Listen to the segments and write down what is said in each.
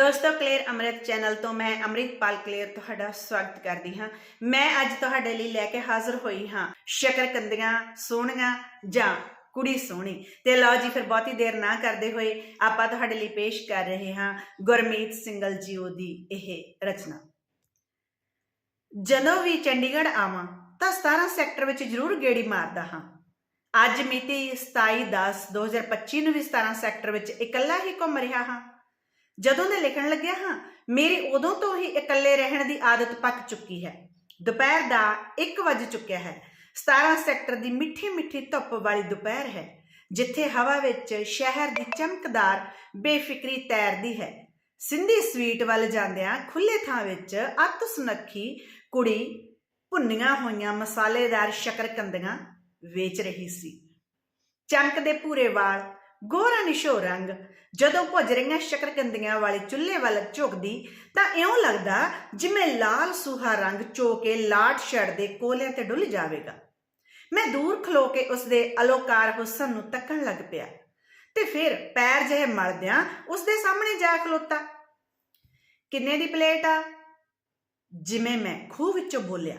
ਦੋਸਤੋ ਕਲੀਅਰ ਅੰਮ੍ਰਿਤ ਚੈਨਲ ਤੋਂ ਮੈਂ ਅੰਮ੍ਰਿਤਪਾਲ ਕਲੀਅਰ ਤੁਹਾਡਾ ਸਵਾਗਤ ਕਰਦੀ ਹਾਂ। ਮੈਂ ਅੱਜ ਤੁਹਾਡੇ ਲਈ ਲੈ ਕੇ ਹਾਜ਼ਰ ਹੋਈ ਹਾਂ ਸ਼ਕਰਕੰਦੀਆਂ ਸੋਹਣੀਆਂ ਜਾਂ ਕੁੜੀ ਸੋਹਣੀ। ਤੇ ਲਓ ਜੀ, ਫਿਰ ਬਹੁਤੀ ਦੇਰ ਨਾ ਕਰਦੇ ਹੋਏ ਆਪਾਂ ਤੁਹਾਡੇ ਲਈ ਪੇਸ਼ ਕਰ ਰਹੇ ਹਾਂ ਗੁਰਮੀਤ ਸਿੰਗਲ ਜੀਓ ਦੀ ਇਹ ਰਚਨਾ। ਜਦੋਂ ਵੀ ਚੰਡੀਗੜ੍ਹ ਆਵਾਂ ਤਾਂ 17 ਸੈਕਟਰ ਵਿੱਚ ਜ਼ਰੂਰ ਗੇੜੀ ਮਾਰਦਾ ਹਾਂ। ਅੱਜ ਮਿਤੀ 27/10/2025 ਨੂੰ ਵੀ 17 ਸੈਕਟਰ ਵਿੱਚ ਇਕੱਲਾ ਹੀ ਘੁੰਮ ਰਿਹਾ ਹਾਂ। ਜਦੋਂ ਦੇ ਲਿਖਣ ਲੱਗਿਆ ਹਾਂ, ਮੇਰੀ ਉਦੋਂ ਤੋਂ ਹੀ ਇਕੱਲੇ ਰਹਿਣ ਦੀ ਆਦਤ ਪੱਕ ਚੁੱਕੀ ਹੈ। ਦੁਪਹਿਰ ਦਾ 1 ਵਜ ਚੁੱਕਿਆ ਹੈ। 17 ਸੈਕਟਰ ਦੀ ਮਿੱਠੀ ਮਿੱਠੀ ਧੁੱਪ ਵਾਲੀ ਦੁਪਹਿਰ ਹੈ, ਜਿੱਥੇ ਹਵਾ ਵਿੱਚ ਸ਼ਹਿਰ ਦੀ ਚਮਕਦਾਰ ਬੇਫਿਕਰੀ ਤੈਰਦੀ ਹੈ। ਸਿੰਧੀ ਸਵੀਟ ਵੱਲ ਜਾਂਦਿਆਂ ਖੁੱਲੇ ਥਾਂ ਵਿੱਚ ਅੱਤ ਸੁਨੱਖੀ ਕੁੜੀ ਭੁੰਨੀਆਂ ਹੋਈਆਂ ਮਸਾਲੇਦਾਰ ਸ਼ਕਰਕੰਦੀਆਂ ਵੇਚ ਰਹੀ ਸੀ। ਚਮਕਦੇ ਭੂਰੇ ਵਾਲ ਗੋਰਾ ਨਿਸ਼ੋ ਰੰਗ। ਜਦੋਂ ਭੁੱਜ ਰਹੀਆਂ ਸ਼ਕਰਕੰਦੀਆਂ ਵਾਲੇ ਚੁੱਲ੍ਹੇ ਵੱਲ ਝੁਕਦੀ, ਤਾਂ ਇਉਂ ਲੱਗਦਾ ਜਿਵੇਂ ਲਾਲ ਸੂਹਾ ਰੰਗ ਚੋ ਕੇ ਲਾਟ ਛੜਦੇ ਕੋਲਿਆਂ ਤੇ ਡੁੱਲ ਜਾਵੇਗਾ। ਮੈਂ ਦੂਰ ਖਲੋ ਕੇ ਉਸਦੇ ਅਲੋਕਾਰ ਹੁਸਨ ਨੂੰ ਤੱਕਣ ਲੱਗ ਪਿਆ ਤੇ ਫਿਰ ਪੈਰ ਜਿਹੇ ਮਲਦਿਆਂ ਉਸਦੇ ਸਾਹਮਣੇ ਜਾ ਖਲੋਤਾ। ਕਿੰਨੇ ਦੀ ਪਲੇਟ ਆ? ਜਿਵੇਂ ਮੈਂ ਖੂਹ ਵਿੱਚੋਂ ਬੋਲਿਆ।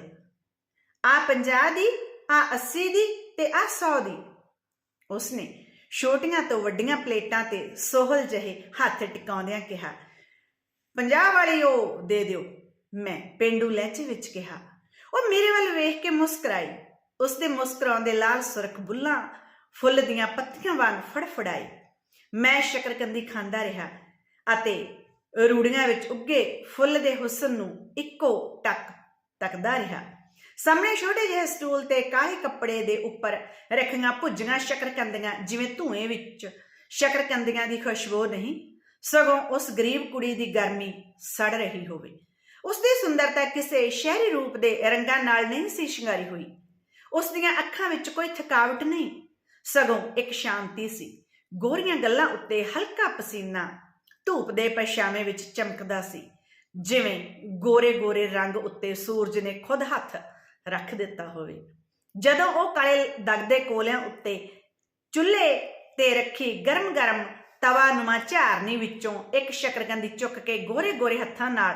ਆ 50 ਦੀ, ਆ 80 ਦੀ ਤੇ ਆ 100 ਦੀ। ਉਸਨੇ ਛੋਟੀਆਂ ਤੋਂ ਵੱਡੀਆਂ ਪਲੇਟਾਂ ਤੇ ਸੋਹਲ ਜਿਹੇ ਹੱਥ ਟਿਕਾਉਂਦਿਆਂ ਕਿਹਾ 50 ਵਾਲੀ ਉਹ ਦੇ ਦਿਓ। ਮੈਂ ਪਿੰਡੂ ਲਹਿਜੇ ਵਿੱਚ ਕਿਹਾ, ਉਹ ਮੇਰੇ ਵੱਲ ਵੇਖ ਕੇ ਮੁਸਕਰਾਈ। ਉਸਦੇ ਮੁਸਕਰਾਉਂਦੇ ਲਾਲ ਸੁਰਖ ਬੁੱਲਾਂ ਫੁੱਲ ਦੀਆਂ ਪੱਤੀਆਂ ਵਾਂਗ ਫੜਫੜਾਈ। ਮੈਂ ਸ਼ਕਰਕੰਦੀ ਖਾਂਦਾ ਰਿਹਾ ਅਤੇ ਰੂੜੀਆਂ ਵਿੱਚ ਉੱਗੇ ਫੁੱਲ ਦੇ ਹੁਸਨ ਨੂੰ ਇੱਕੋ ਟੱਕ ਤੱਕਦਾ ਰਿਹਾ। ਸਾਹਮਣੇ ਛੋਟੇ ਜਿਹੇ ਸਟੂਲ ਤੇ ਕਾਲੇ ਕੱਪੜੇ ਦੇ ਉੱਪਰ ਰੱਖੀਆਂ ਭੁੱਜੀਆਂ ਸ਼ਕਰਕੰਦੀਆਂ, ਜਿਵੇਂ ਧੂਏ ਵਿੱਚ ਸ਼ਕਰਕੰਦੀਆਂ ਦੀ ਖੁਸ਼ਬੂ ਨਹੀਂ, ਸਗੋਂ ਉਸ ਗਰੀਬ ਕੁੜੀ ਦੀ ਗਰਮੀ ਸੜ ਰਹੀ ਹੋਵੇ। ਉਸ ਦੀ ਸੁੰਦਰਤਾ ਕਿਸੇ ਸ਼ਹਿਰੀ ਰੂਪ ਦੇ ਰੰਗਾਂ ਨਾਲ ਨਹੀਂ ਸੀ ਸ਼ਿੰਗਾਰੀ ਹੋਈ। ਉਸ ਦੀਆਂ ਅੱਖਾਂ ਵਿੱਚ ਕੋਈ ਥਕਾਵਟ ਨਹੀਂ, ਸਗੋਂ ਇੱਕ ਸ਼ਾਂਤੀ ਸੀ। ਗੋਰੀਆਂ ਗੱਲਾਂ ਉੱਤੇ ਹਲਕਾ ਪਸੀਨਾ ਧੂਪ ਦੇ ਪਛਾਵੇਂ ਵਿੱਚ ਚਮਕਦਾ ਸੀ, ਜਿਵੇਂ ਗੋਰੇ-ਗੋਰੇ ਰੰਗ ਉੱਤੇ ਸੂਰਜ ਨੇ ਖੁਦ ਹੱਥ ਰੱਖ ਦਿੱਤਾ ਹੋਵੇ। ਜਦੋਂ ਉਹ ਕਾਲੇ ਦਗਦੇ ਕੋਲਿਆਂ ਉੱਤੇ ਚੁੱਲ੍ਹੇ ਤੇ ਰੱਖੀ ਗਰਮ-ਗਰਮ ਤਵਾ ਨੁਮਾ ਝਾਰਨੀ ਵਿੱਚੋਂ ਇੱਕ ਸ਼ਕਰਕੰਦੀ ਚੁੱਕ ਕੇ ਗੋਰੇ-ਗੋਰੇ ਹੱਥਾਂ ਨਾਲ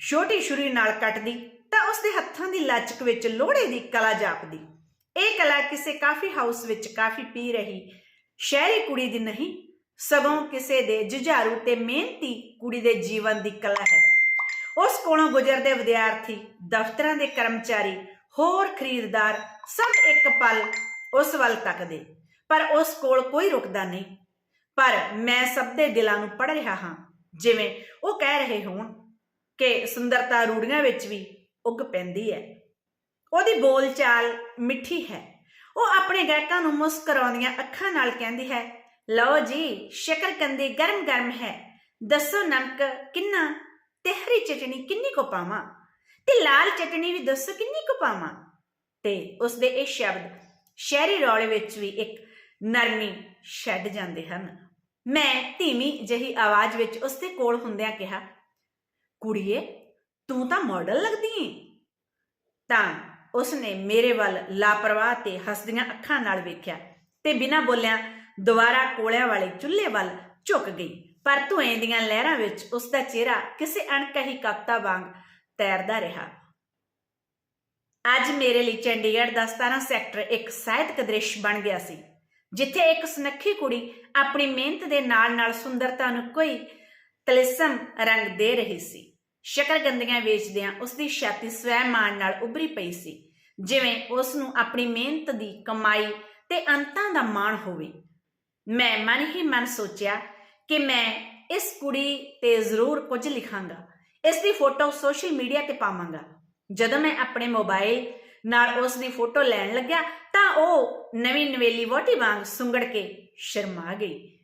ਛੋਟੀ ਛੁਰੀ ਨਾਲ ਕੱਟਦੀ, ਤਾਂ ਉਸ ਦੇ ਹੱਥਾਂ ਦੀ ਲਚਕ ਵਿੱਚ ਲੋਹੜੇ ਦੀ ਕਲਾ ਜਾਪਦੀ। ਇਹ ਕਲਾ ਕਿਸੇ ਕਾਫੀ ਹਾਊਸ ਵਿੱਚ ਕਾਫੀ ਪੀ ਰਹੀ ਸ਼ਹਿਰੀ ਕੁੜੀ ਦੀ ਨਹੀਂ, ਸਗੋਂ ਕਿਸੇ ਦੇ ਜੁਝਾਰੂ ਤੇ ਮਿਹਨਤੀ ਕੁੜੀ ਦੇ ਜੀਵਨ ਦੀ ਕਲਾ ਹੈ। ਉਸ ਕੋਲੋਂ ਗੁਜ਼ਰਦੇ ਵਿਦਿਆਰਥੀ, ਦਫ਼ਤਰਾਂ ਦੇ ਕਰਮਚਾਰੀ, ਹੋਰ ਖਰੀਦਦਾਰ ਸਭ ਇੱਕ ਪਲ ਉਸ ਵੱਲ ਤੱਕਦੇ। ਪਰ ਉਸ ਕੋਲ ਕੋਈ ਰੁਕਦਾ ਨਹੀਂ। ਪਰ ਮੈਂ ਸਭ ਦੇ ਦਿਲਾਂ ਨੂੰ ਪੜ ਰਿਹਾ ਹਾਂ, ਜਿਵੇਂ ਉਹ ਕਹਿ ਰਹੇ ਹੋਣ ਕਿ ਸੁੰਦਰਤਾ ਰੂੜੀਆਂ ਵਿੱਚ ਵੀ ਉੱਗ ਪੈਂਦੀ ਹੈ। ਉਹਦੀ ਬੋਲਚਾਲ ਮਿੱਠੀ ਹੈ। ਉਹ ਆਪਣੇ ਗਾਇਕਾਂ ਨੂੰ ਮੁਸਕਰਾਉਂਦੀਆਂ ਅੱਖਾਂ ਨਾਲ ਕਹਿੰਦੀ ਹੈ, ਲਓ ਜੀ, ਸ਼ਕਰਕੰਦੀ ਗਰਮ-ਗਰਮ ਹੈ। ਦੱਸੋ ਨਮਕ ਕਿੰਨਾ ਤੇ ਹਰੀ ਚਟਣੀ ਕਿੰਨੀ ਕੁ ਪਾਵਾਂ? ਤੇ ਲਾਲ ਚਟਣੀ ਵੀ ਦੱਸੋ ਕਿੰਨੀ ਕੁ ਪਾਵਾਂ? ਤੇ ਉਸਦੇ ਇਹ ਸ਼ਬਦ ਸ਼ਹਿਰੀ ਰੌਲੇ ਵਿੱਚ ਵੀ ਇੱਕ ਨਰਮੀ ਛੱਡ ਜਾਂਦੇ ਹਨ। ਮੈਂ ਧੀਮੀ ਜਹੀ ਆਵਾਜ਼ ਵਿੱਚ ਉਸਦੇ ਕੋਲ ਹੁੰਦਿਆਂ ਕਿਹਾ, ਕੁੜੀਏ, ਤੂੰ ਤਾਂ ਮਾਡਲ ਲੱਗਦੀ ਏ। ਤਾਂ ਉਸਨੇ ਮੇਰੇ ਵੱਲ ਲਾਪਰਵਾਹ ਤੇ ਹੱਸਦੀਆਂ ਅੱਖਾਂ ਨਾਲ ਵੇਖਿਆ ਤੇ ਬਿਨਾਂ ਬੋਲਿਆਂ ਦੁਬਾਰਾ ਕੋਲਿਆਂ ਵਾਲੇ ਚੁੱਲ੍ਹੇ ਵੱਲ ਝੁਕ ਗਈ। ਪਰ ਧੂਏ ਦੀਆਂ ਲਹਿਰਾਂ ਵਿੱਚ ਉਸ ਦਾ ਚਿਹਰਾ ਕਿਸੇ ਅਣਕਹੀ ਕਵਿਤਾ ਵਾਂਗ ਤੈਰਦਾ ਰਿਹਾ। ਅੱਜ ਮੇਰੇ ਲਈ ਚੰਡੀਗੜ੍ਹ ਦਾ 17 ਸੈਕਟਰ ਇੱਕ ਸਾਹਿਤਕ ਦ੍ਰਿਸ਼ ਬਣ ਗਿਆ ਸੀ, ਜਿੱਥੇ ਇੱਕ ਸੁਨੱਖੀ ਕੁੜੀ ਆਪਣੀ ਮਿਹਨਤ ਦੇ ਨਾਲ-ਨਾਲ ਸੁੰਦਰਤਾ ਨੂੰ ਕੋਈ ਤਲਿਸਮ ਰੰਗ ਦੇ ਰਹੀ ਸੀ। ਸ਼ਕਰਗੰਦੀਆਂ ਵੇਚਦਿਆਂ ਉਸ ਦੀ ਛਾਤੀ ਸਵੈਮਾਨ ਨਾਲ ਉਭਰੀ ਪਈ ਸੀ, ਜਿਵੇਂ ਉਸ ਨੂੰ ਆਪਣੀ ਮਿਹਨਤ ਦੀ ਕਮਾਈ ਤੇ ਅੰਤਾਂ ਦਾ ਮਾਣ ਹੋਵੇ। ਮੈਂ ਮਨ ਹੀ ਮਨ ਸੋਚਿਆ ਕਿ ਮੈਂ ਇਸ ਕੁੜੀ ਤੇ ਜ਼ਰੂਰ ਕੁਝ ਲਿਖਾਂਗਾ। ਇਸ ਦੀ ਫੋਟੋ ਸੋਸ਼ਲ ਮੀਡੀਆ ਤੇ ਪਾਵਾਂਗਾ। ਜਦੋਂ ਮੈਂ ਆਪਣੇ ਮੋਬਾਈਲ ਨਾਲ ਉਸ ਦੀ ਫੋਟੋ ਲੈਣ ਲੱਗਿਆ, ਤਾਂ ਉਹ ਨਵੀਂ ਨਵੇਲੀ ਵੋਟੀ ਵਾਂਗ ਸੁੰਗੜ ਕੇ ਸ਼ਰਮਾ ਗਈ।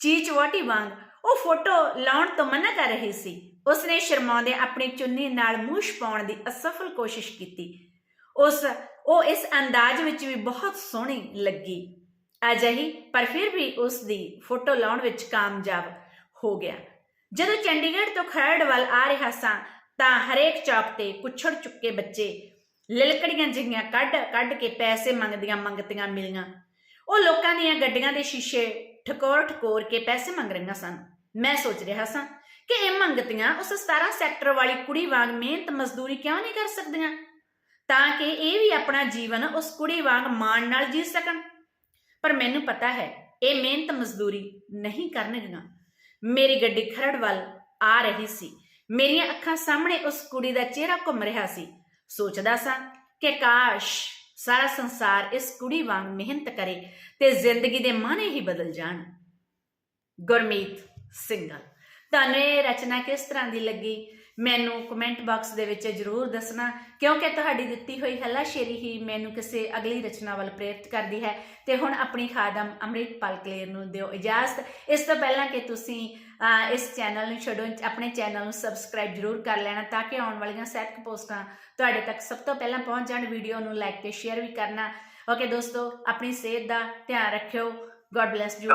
ਚੀਚ ਵੋਟੀ ਵਾਂਗ ਉਹ ਫੋਟੋ ਲਾਉਣ ਤੋਂ ਮਨਾ ਕਰ ਰਹੀ ਸੀ। ਉਸਨੇ ਸ਼ਰਮਾਉਂਦੇ ਆਪਣੀ ਚੁੰਨੀ ਨਾਲ ਮੂੰਹ ਛਪਾਉਣ ਦੀ ਅਸਫਲ ਕੋਸ਼ਿਸ਼ ਕੀਤੀ। ਉਸ, ਉਹ ਇਸ ਅੰਦਾਜ਼ ਵਿੱਚ ਵੀ ਬਹੁਤ ਸੋਹਣੀ ਲੱਗੀ। ਅਜਿਹੀ, ਪਰ ਫਿਰ ਵੀ ਉਸ ਦੀ ਫੋਟੋ ਲਾਉਣ ਵਿੱਚ ਕਾਮਯਾਬ ਹੋ ਗਿਆ। ਜਦੋਂ ਚੰਡੀਗੜ੍ਹ ਤੋਂ ਖਰੜ ਵੱਲ ਆ ਰਿਹਾ ਸਾਂ, ਤਾਂ ਹਰੇਕ ਚੌਕ ਤੇ ਪੁੱਛੜ ਚੁੱਕੇ ਬੱਚੇ ਲਿਲਕੜੀਆਂ ਜਿਹੀਆਂ ਕੱਢ ਕੱਢ ਕੇ ਪੈਸੇ ਮੰਗਦੀਆਂ ਮੰਗਤੀਆਂ ਮਿਲੀਆਂ। ਉਹ ਲੋਕਾਂ ਦੀਆਂ ਗੱਡੀਆਂ ਦੇ ਸ਼ੀਸ਼ੇ ਠਕੋਰ ਠਕੋਰ ਕੇ ਪੈਸੇ ਮੰਗ ਰਹੀਆਂ ਸਨ। ਮੈਂ ਸੋਚ ਰਿਹਾ ਸਾਂ ਕਿ ਇਹ ਮੰਗਤੀਆਂ ਉਸ 17 ਸੈਕਟਰ ਵਾਲੀ ਕੁੜੀ ਵਾਂਗ ਮਿਹਨਤ ਮਜ਼ਦੂਰੀ ਕਿਉਂ ਨਹੀਂ ਕਰ ਸਕਦੀਆਂ? ਤਾਂ ਕਿ ਇਹ ਵੀ ਆਪਣਾ ਜੀਵਨ ਉਸ ਕੁੜੀ ਵਾਂਗ ਮਾਣ ਨਾਲ ਜੀ ਸਕਣ। ਪਰ ਮੈਨੂੰ ਪਤਾ ਹੈ, ਇਹ ਮਿਹਨਤ ਮਜ਼ਦੂਰੀ ਨਹੀਂ ਕਰਨਗੀਆਂ। ਮੇਰੀ ਗੱਡੀ ਖਰੜ ਵੱਲ ਆ ਰਹੀ ਸੀ। ਮੇਰੀਆਂ ਅੱਖਾਂ ਸਾਹਮਣੇ ਉਸ ਕੁੜੀ ਦਾ ਚਿਹਰਾ ਘੁੰਮ ਰਿਹਾ ਸੀ। ਸੋਚਦਾ ਸਾਂ ਕਿ ਕਾਸ਼ ਸਾਰਾ ਸੰਸਾਰ ਇਸ ਕੁੜੀ ਵਾਂਗ ਮਿਹਨਤ ਕਰੇ ਤੇ ਜ਼ਿੰਦਗੀ ਦੇ ਮਾਣੇ ਹੀ ਬਦਲ ਜਾਣ। ਗੁਰਮੀਤ ਸਿੰਘਲ। ਤੁਹਾਨੂੰ ਇਹ ਰਚਨਾ ਕਿਸ ਤਰ੍ਹਾਂ ਦੀ ਲੱਗੀ? ਮੈਨੂੰ ਕਮੈਂਟ ਬਾਕਸ ਦੇ ਵਿੱਚ ਜਰੂਰ ਦੱਸਣਾ। ਕਿਉਂਕਿ ਤੁਹਾਡੀ ਦਿੱਤੀ ਹੋਈ ਹੱਲਾਸ਼ੇਰੀ ਹੀ ਮੈਨੂੰ ਕਿਸੇ ਅਗਲੀ ਰਚਨਾ ਵੱਲ ਪ੍ਰੇਰਿਤ ਕਰਦੀ ਹੈ। ਤੇ ਹੁਣ ਆਪਣੀ ਖਾਦਮ ਅੰਮ੍ਰਿਤਪਾਲ ਕਲੇਰ ਨੂੰ ਦਿਓ ਇਜਾਜ਼ਤ। ਇਸ ਤੋਂ ਪਹਿਲਾਂ ਕਿ ਤੁਸੀਂ ਇਸ ਚੈਨਲ ਨੂੰ ਛੱਡੋ, ਆਪਣੇ ਚੈਨਲ ਨੂੰ ਸਬਸਕ੍ਰਾਈਬ ਜਰੂਰ ਕਰ ਲੈਣਾ ਤਾਂ ਕਿ ਆਉਣ ਵਾਲੀਆਂ ਸੈਟ ਪੋਸਟਾਂ ਤੁਹਾਡੇ ਤੱਕ ਸਭ ਤੋਂ ਪਹਿਲਾਂ ਪਹੁੰਚ ਜਾਣ ਵੀਡੀਓ ਨੂੰ ਲਾਈਕ ਤੇ ਸ਼ੇਅਰ ਵੀ ਕਰਨਾ। ਓਕੇ ਦੋਸਤੋ, ਆਪਣੀ ਸਿਹਤ ਦਾ ਧਿਆਨ ਰੱਖਿਓ। God bless you.